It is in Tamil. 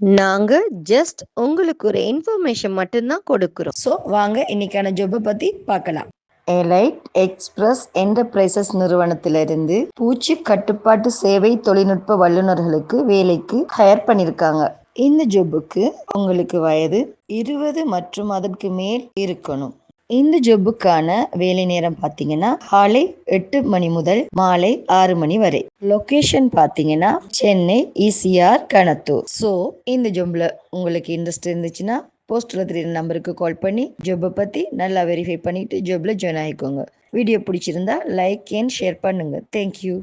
நாங்க ஜஸ்ட் உங்களுக்கு ஒரு இன்ஃபர்மேஷன் மட்டும்தான் கொடுக்குறோம். ஸோ வாங்க இன்னைக்கான ஜாப்பை பத்தி பார்க்கலாம். எலைட் எக்ஸ்பிரஸ் என்டர்பிரைசஸ் நிறுவனத்திலிருந்து பூச்சி கட்டுப்பாட்டு சேவை தொழில்நுட்ப வல்லுநர்களுக்கு வேலைக்கு ஹயர் பண்ணியிருக்காங்க. இந்த ஜொப்புக்கு உங்களுக்கு வயது இருபது மற்றும் அதற்கு மேல் இருக்கணும். இந்த ஜொப்புக்கான வேலை நேரம் பார்த்தீங்கன்னா காலை எட்டு மணி முதல் மாலை ஆறு மணி வரை. லொகேஷன் பார்த்தீங்கன்னா சென்னை இசிஆர் கணத்தூர் ஸோ இந்த ஜொப்ல உங்களுக்கு இன்ட்ரெஸ்ட் இருந்துச்சுன்னா போஸ்டில் தெரியுற நம்பருக்கு கால் பண்ணி ஜொப்பை பற்றி நல்லா வெரிஃபை பண்ணிட்டு ஜொப்ல ஜாயின் ஆகிக்கோங்க வீடியோ பிடிச்சிருந்தா லைக் அண்ட் ஷேர் பண்ணுங்க. Thank you